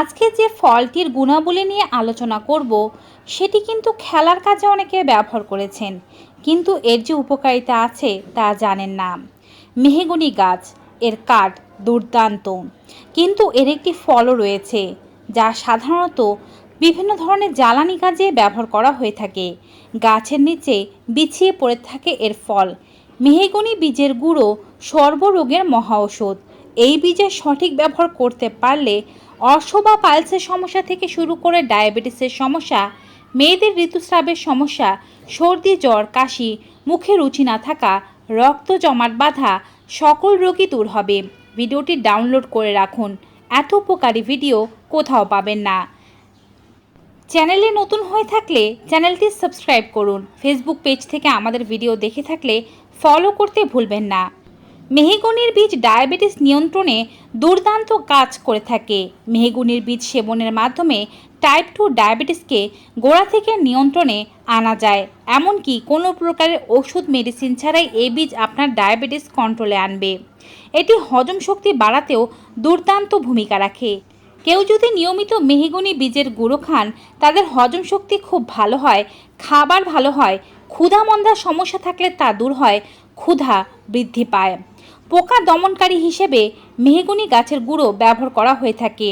আজকে যে ফলটির গুণাবলী নিয়ে আলোচনা করব, সেটি কিন্তু খেলার কাজে অনেকে ব্যবহার করেছেন। কিন্তু এর যে উপকারিতা আছে, তা জানেন না। মেহেগুনি গাছ, এর কাঠ দুর্দান্ত। কিন্তু এর একটি ফলও রয়েছে, যা সাধারণত বিভিন্ন ধরনের জ্বালানি কাজে ব্যবহার করা হয়ে থাকে। গাছের নিচে বিছিয়ে পড়ে থাকে এর ফল। মেহেগুনি বীজের গুঁড়ো সর্বরোগের মহা ঔষধ। এই বীজের সঠিক ব্যবহার করতে পারলে অর্শ বা পালসের সমস্যা থেকে শুরু করে ডায়াবেটিসের সমস্যা, মেয়েদের ঋতুস্রাবের সমস্যা, সর্দি, জ্বর, কাশি, মুখে রুচি না থাকা, রক্ত জমাট বাঁধা সকল রোগই দূর হবে। ভিডিওটি ডাউনলোড করে রাখুন। এত উপকারী ভিডিও কোথাও পাবেন না। চ্যানেলে নতুন হয়ে থাকলে চ্যানেলটি সাবস্ক্রাইব করুন। ফেসবুক পেজ থেকে আমাদের ভিডিও দেখে থাকলে ফলো করতে ভুলবেন না। মেহেগুনির বীজ ডায়াবেটিস নিয়ন্ত্রণে দুর্দান্ত কাজ করে থাকে। মেহেগুনির বীজ সেবনের মাধ্যমে টাইপ টু ডায়াবেটিসকে গোড়া থেকে নিয়ন্ত্রণে আনা যায়। এমনকি কোনো প্রকারের ওষুধ মেডিসিন ছাড়াই এই বীজ আপনার ডায়াবেটিস কন্ট্রোলে আনবে। এটি হজম শক্তি বাড়াতেও দুর্দান্ত ভূমিকা রাখে। কেউ যদি নিয়মিত মেহেগুনি বীজের গুঁড়ো খান, তাদের হজম শক্তি খুব ভালো হয়, খাবার ভালো হয় ক্ষুধা মন্দার সমস্যা থাকলে তা দূর হয়, ক্ষুধা বৃদ্ধি পায়। পোকা দমনকারী হিসেবে মেহগুনি গাছের গুঁড়ো ব্যবহার করা হয়ে থাকে।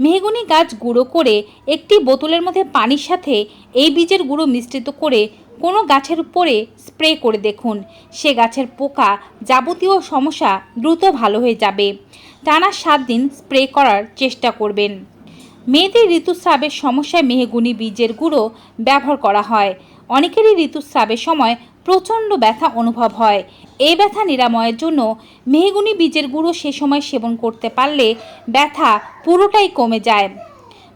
মেহগুনি গাছ গুঁড়ো করে একটি বোতলের মধ্যে পানির সাথে এই বীজের গুঁড়ো মিশ্রিত করে কোনো গাছের উপরে স্প্রে করে দেখুন। সে গাছের পোকা যাবতীয় সমস্যা দ্রুত ভালো হয়ে যাবে। টানা সাত দিন স্প্রে করার চেষ্টা করবেন। মেয়েদের ঋতুস্রাবের সমস্যায় মেহগুনি বীজের গুঁড়ো ব্যবহার করা হয়। অনেকেরই ঋতুস্রাবের সময় প্রচণ্ড ব্যথা অনুভব হয়। এই ব্যথা নিরাময়ের জন্য মেহগুনি বীজের গুঁড়ো সে সময় সেবন করতে পারলে ব্যথা পুরোটাই কমে যায়।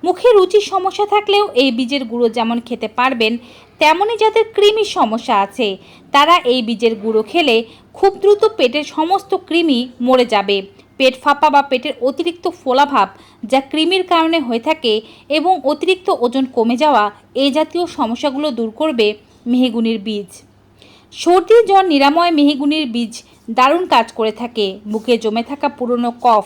মুখে রুচির সমস্যা থাকলেও এই বীজের গুঁড়ো যেমন খেতে পারবেন, তেমনই যাদের কৃমির সমস্যা আছে, তারা এই বীজের গুঁড়ো খেলে খুব দ্রুত পেটের সমস্ত কৃমি মরে যাবে। পেট ফাঁপা বা পেটের অতিরিক্ত ফোলাভাব যা কৃমির কারণে হয়ে থাকে এবং অতিরিক্ত ওজন কমে যাওয়া এই জাতীয় সমস্যাগুলো দূর করবে মেহেগুনির বীজ। সর্দি, জ্বর, নিরাময়, মেহেগুনির বীজ দারুণ কাজ করে থাকে। বুকে জমে থাকা পুরনো কফ,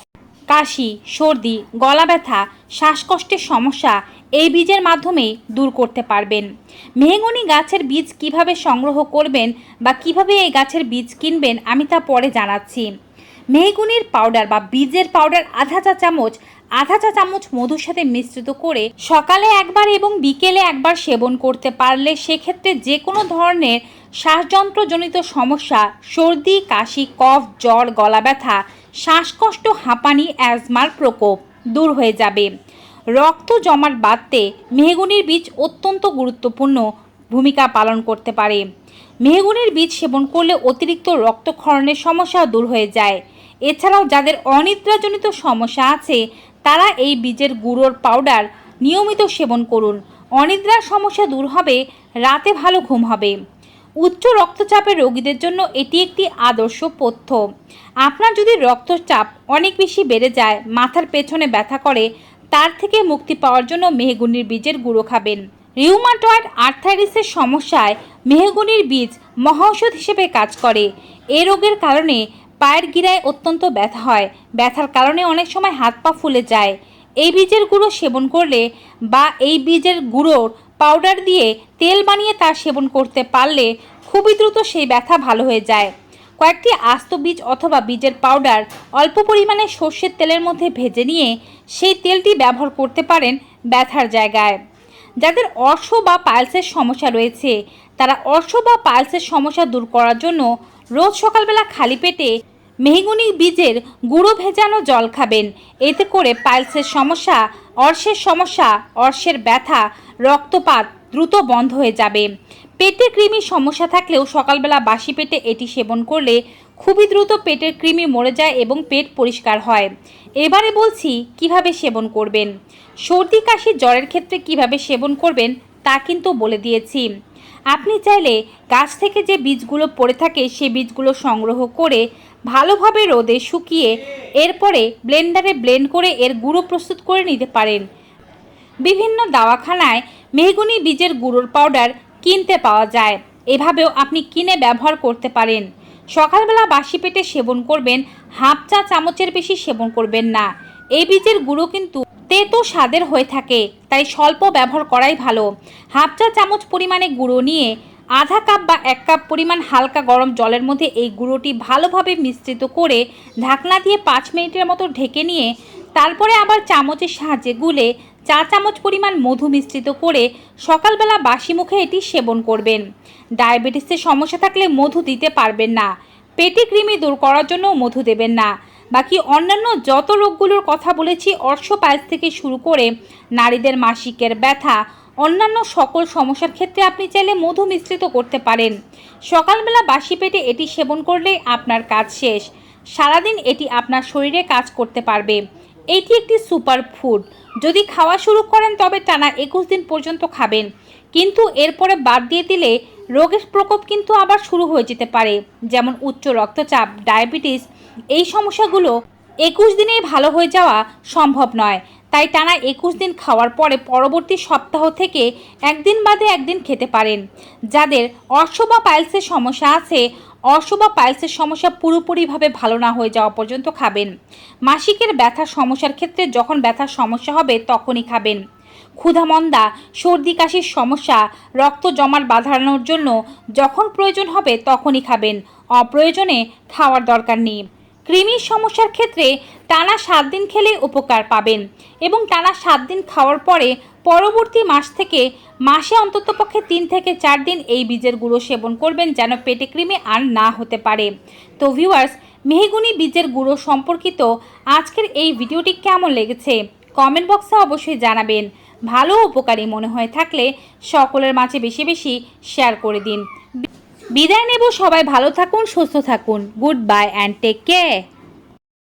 কাশি, সর্দি, গলা ব্যথা, শ্বাসকষ্টের সমস্যা এই বীজের মাধ্যমেই দূর করতে পারবেন। মেহেগুনি গাছের বীজ কীভাবে সংগ্রহ করবেন বা কীভাবে এই গাছের বীজ কিনবেন আমি তা পরে জানাচ্ছি। মেহগুনির পাউডার বা বীজের পাউডার আধা চা চামচ, আধা চা চামচ মধুর সাথে মিশ্রিত করে সকালে একবার এবং বিকেলে একবার সেবন করতে পারলে সেক্ষেত্রে যে কোনো ধরনের শ্বাসযন্ত্রজনিত সমস্যা, সর্দি, কাশি, কফ, জ্বর, গলা ব্যথা, শ্বাসকষ্ট, হাঁপানি, অ্যাজমার প্রকোপ দূর হয়ে যাবে। রক্ত জমাট বাঁধতে মেহগুনির বীজ অত্যন্ত গুরুত্বপূর্ণ ভূমিকা পালন করতে পারে। মেহগুনির বীজ সেবন করলে অতিরিক্ত রক্তক্ষরণের সমস্যা দূর হয়ে যায়। এছাড়াও যাদের অনিদ্রাজনিত সমস্যা আছে, তারা এই বীজের গুঁড়োর পাউডার নিয়মিত সেবন করুন। অনিদ্রার সমস্যা দূর হবে, রাতে ভালো ঘুম হবে। উচ্চ রক্তচাপের রোগীদের জন্য এটি একটি আদর্শ পথ্য। আপনার যদি রক্তচাপ অনেক বেশি বেড়ে যায়, মাথার পেছনে ব্যথা করে, তার থেকে মুক্তি পাওয়ার জন্য মেহগুনির বীজের গুঁড়ো খাবেন। রিউমাটয়েড আর্থাইটিসের সমস্যায় মেহগুনির বীজ মহাঔষধ হিসেবে কাজ করে। এ রোগের কারণে পায়ের গিরায় অত্যন্ত ব্যথা হয়। ব্যথার কারণে অনেক সময় হাত পা ফুলে যায়। এই বীজের গুঁড়ো সেবন করলে বা এই বীজের গুঁড়োর পাউডার দিয়ে তেল বানিয়ে তা সেবন করতে পারলে খুবই দ্রুত সেই ব্যথা ভালো হয়ে যায়। কয়েকটি আস্ত বীজ অথবা বীজের পাউডার অল্প পরিমাণে সর্ষের তেলের মধ্যে ভেজে নিয়ে সেই তেলটি ব্যবহার করতে পারেন ব্যথার জায়গায়। যাদের অর্শ বা পালসের সমস্যা রয়েছে, তারা অর্শ বা পালসের সমস্যা দূর করার জন্য রোজ সকালবেলা খালি পেটে মেহগুনি বীজের গুঁড়ো ভেজানো জল খাবেন। এতে করে পাইলসের সমস্যা, অর্শের সমস্যা, অর্শের ব্যথা, রক্তপাত দ্রুত বন্ধ হয়ে যাবে। পেটে কৃমির সমস্যা থাকলেও সকালবেলা বাসি পেটে এটি সেবন করলে খুবই দ্রুত পেটের কৃমি মরে যায় এবং পেট পরিষ্কার হয়। এবারে বলছি, কীভাবে সেবন করবেন? সর্দি, কাশি, জ্বরের ক্ষেত্রে কীভাবে সেবন করবেন তা কিন্তু বলে দিয়েছি। আপনি চাইলে গাছ থেকে যে বীজগুলো পড়ে থাকে, সে বীজগুলো সংগ্রহ করে ভালোভাবে রোদে শুকিয়ে এরপরে ব্লেন্ডারে ব্লেন্ড করে এর গুঁড়ো প্রস্তুত করে নিতে পারেন। বিভিন্ন দাওয়াখানায় মেহগুনি বীজের গুঁড়োর পাউডার কিনতে পাওয়া যায়। এভাবেও আপনি কিনে ব্যবহার করতে পারেন। সকালবেলা বাসি পেটে সেবন করবেন, হাফ চা চামচের বেশি সেবন করবেন না। এই বীজের গুঁড়ো কিন্তু তেতো স্বাদের হয়ে থাকে, তাই স্বল্প ব্যবহার করাই ভালো। হাফ চা চামচ পরিমাণে গুঁড়ো নিয়ে আধা কাপ বা এক কাপ পরিমাণ হালকা গরম জলের মধ্যে এই গুঁড়োটি ভালোভাবে মিশ্রিত করে ঢাকনা দিয়ে পাঁচ মিনিটের মতো ঢেকে নিয়ে তারপরে আবার চামচের সাহায্যে গুলে চা চামচ পরিমাণ মধু মিশ্রিত করে সকালবেলা বাসি মুখে এটি সেবন করবেন। ডায়াবেটিসের সমস্যা থাকলে মধু দিতে পারবেন না। পেটে কৃমি দূর করার জন্য মধু দেবেন না। বাকি অন্যান্য যত রোগগুলোর কথা বলেছি অর্শ পায়েস থেকে শুরু করে নারীদের মাসিকের ব্যথা অন্যান্য সকল সমস্যার ক্ষেত্রে আপনি চাইলে মধু মিশ্রিত করতে পারেন। সকালবেলা বাসি পেটে এটি সেবন করলেই আপনার কাজ শেষ। সারাদিন এটি আপনার শরীরে কাজ করতে পারবে। এটি একটি সুপার ফুড। যদি খাওয়া শুরু করেন তবে টানা একুশ দিন পর্যন্ত খাবেন। কিন্তু এরপরে বাদ দিয়ে দিলে রোগের প্রকোপ কিন্তু আবার শুরু হয়ে যেতে পারে, যেমন উচ্চ রক্তচাপ, ডায়াবেটিস। এই সমস্যাগুলো একুশ দিনেই ভালো হয়ে যাওয়া সম্ভব নয়। তাই টানা একুশ দিন খাওয়ার পরে পরবর্তী সপ্তাহ থেকে একদিন বাদে একদিন খেতে পারেন। যাদের অর্শ বা পাইলসের সমস্যা আছে অর্শ বা পাইলসের সমস্যা পুরোপুরিভাবে ভালো না হয়ে যাওয়া পর্যন্ত খাবেন। মাসিকের ব্যথার সমস্যার ক্ষেত্রে যখন ব্যথার সমস্যা হবে তখনই খাবেন। ক্ষুধামন্দা, সর্দি কাশির সমস্যা, রক্ত জমাট বাঁধানোর জন্য যখন প্রয়োজন হবে তখনই খাবেন। অপ্রয়োজনে খাওয়ার দরকার নেই। কৃমির সমস্যার ক্ষেত্রে টানা সাত দিন খেলে উপকার পাবেন এবং টানা সাত দিন খাওয়ার পরে পরবর্তী মাস থেকে মাসে অন্ততপক্ষে তিন থেকে চার দিন এই বীজের গুঁড়ো সেবন করবেন যেন পেটে কৃমি আর না হতে পারে। তো ভিউয়ার্স মেহগুনি বীজের গুঁড়ো সম্পর্কিত আজকের এই ভিডিওটি কেমন লেগেছে কমেন্ট বক্সে অবশ্যই জানাবেন। ভালো উপকারী মনে হয়ে থাকলে সকলের মাঝে বেশি বেশি শেয়ার করে দিন। বিদায় নেব সবাই ভালো থাকুন সুস্থ থাকুন। Good bye and take care